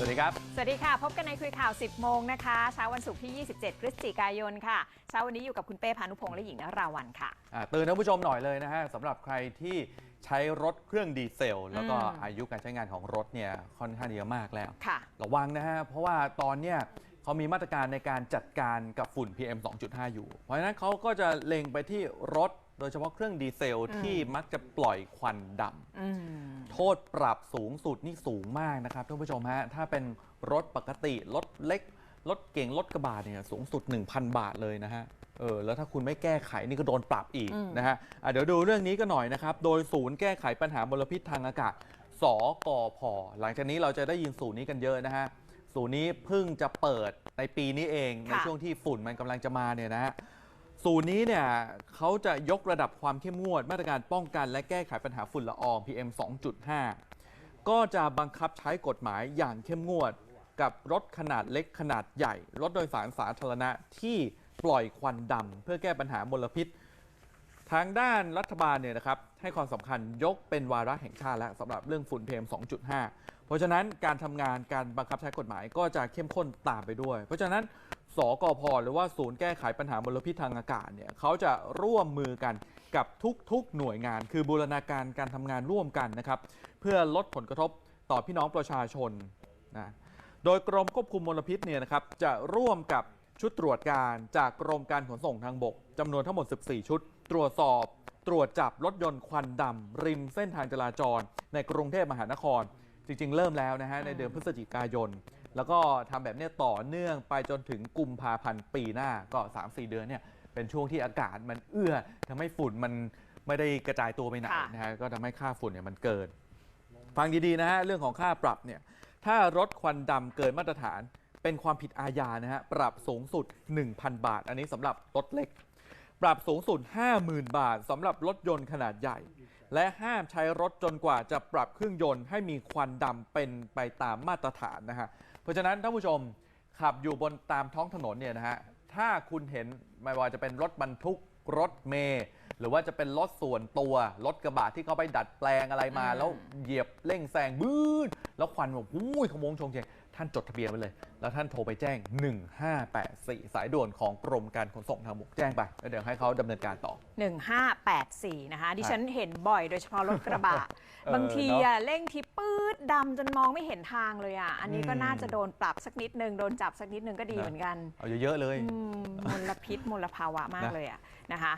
สวัสดีครับ สวัสดีค่ะ พบกันในคุยข่าว 10 โมงนะคะ เช้าวันศุกร์ที่ 27 พฤศจิกายนค่ะ เช้าวันนี้อยู่กับคุณเป้พานุพงษ์และหญิงนราวันค่ะอ่าเตือนท่านผู้ชมหน่อยเลยนะฮะสำหรับใครที่ใช้รถเครื่องดีเซล แล้วก็อืมอายุการใช้งานของรถเนี่ยค่อนข้างเยอะมากแล้ว ค่ะ ระวังนะฮะ เพราะว่าตอนเนี้ยเขามีมาตรการในการจัดการกับฝุ่น PM 2.5 อยู่ เพราะฉะนั้นเขาก็จะเล็งไปที่รถ โดยเฉพาะเครื่องดีเซลอืมที่มักจะปล่อยควันดำอืมโทษปรับสูงสุดนี่สูงมากนะครับท่านผู้ชมฮะถ้าเป็นรถปกติ รถเล็ก รถเก่งรถกระบะเนี่ยสูงสุด 1,000 บาทเลยนะฮะเออแล้วถ้าคุณไม่แก้ไขนี่ก็โดนปรับอีกอืมนะฮะอะเดี๋ยวดูเรื่องนี้กันหน่อยนะครับ โดยศูนย์แก้ไขปัญหามลพิษทางอากาศ สกพหลังจากนี้เราจะได้ยินศูนย์นี้กันเยอะนะฮะศูนย์นี้เพิ่งจะเปิดในปีนี้เองในค่ะช่วงที่ฝุ่นมันกำลังจะมาเนี่ยนะฮะ ศูนย์นี้เนี่ยเขาจะยกระดับความเข้มงวด มาตรการป้องกันและแก้ไขปัญหาฝุ่นละออง PM 2.5 ก็จะบังคับใช้กฎหมายอย่างเข้มงวด กับรถขนาดเล็กขนาดใหญ่ รถโดยสารสาธารณะที่ปล่อยควันดำเพื่อแก้ปัญหามลพิษ ทางด้านรัฐบาลเนี่ยนะครับให้ความสำคัญยกเป็นวาระแห่งชาติแล้วสำหรับเรื่องฝุ่น PM 2.5 เพราะฉะนั้นการทำงานการบังคับใช้กฎหมายก็จะเข้มข้นตามไปด้วย เพราะฉะนั้น สกพหรือว่าศูนย์แก้ไขปัญหามลพิษทางอากาศเนี่ยเขาจะร่วมมือกันกับทุกๆหน่วยงาน คือบูรณาการการทำงานร่วมกันนะครับเพื่อลดผลกระทบต่อพี่น้องประชาชนนะโดยกรมควบคุมมลพิษเนี่ยนะครับจะร่วมกับชุดตรวจการจากกรมการขนส่งทางบกจำนวนทั้งหมด 14 ชุด ตรวจสอบตรวจจับรถยนต์ควันดำริมเส้นทางจราจร ในกรุงเทพมหานคร จริง ๆ เริ่มแล้วนะฮะในเดือนพฤศจิกายน แล้วก็ทำแบบเนี้ยต่อเนื่องไปจนถึงกุมภาพันธ์ปีหน้าก็ 3-4 เดือนเนี่ยเป็นช่วงที่อากาศมันเอื้อทำให้ฝุ่นมันไม่ได้กระจายตัวไปไหนค่ะ นะฮะก็ทำให้ค่าฝุ่นเนี่ยมันเกิน ฟังดีๆนะฮะเรื่องของค่าปรับเนี่ยถ้ารถควันดำเกินมาตรฐาน เป็นความผิดอาญานะฮะปรับสูงสุด 1,000 บาท อันนี้สำหรับรถเล็ก ปรับสูงสุด 50,000 บาทสำหรับรถยนต์ขนาดใหญ่ และห้ามใช้รถจนกว่าจะปรับเครื่องยนต์ให้มีควันดำเป็นไปตามมาตรฐานนะฮะเพ ราะฉะนั้นท่านผู้ชมขับอยู่บนตามท้องถนนเนี่ยนะฮะถ้าคุณเห็นไม่ว่าจะเป็นรถบรรทุกรถเมล์หรือว่าจะเป็นรถส่วนตัวรถกระบะที่เขาไปดัดแปลงอะไรมาอืมแล้วเหยียบเร่งแซงบื้นแล้วควันแบบอุ้ยขโมงชงเชง ท่านจดทะเบียนไว้เลย แล้วท่านโทรไปแจ้ง 1584 สายด่วนของกรมการขนส่งทางบกแจ้งไปแล้วเดี๋ยวให้เขาดำเนินการต่อ 1584 นะคะ ดิฉันเห็นบ่อยโดยเฉพาะรถกระบะเออบางทีเนอะอะเร่งทีปื๊ดดำจนมองไม่เห็นทางเลยอะ อันนี้ก็อืมน่าจะโดนปรับสักนิดนึง โดนจับสักนิดนึงก็ดีนะเหมือนกัน เอาเยอะๆเลย อืมมลพิษมลภาวะมากนะเลยอะนะคะ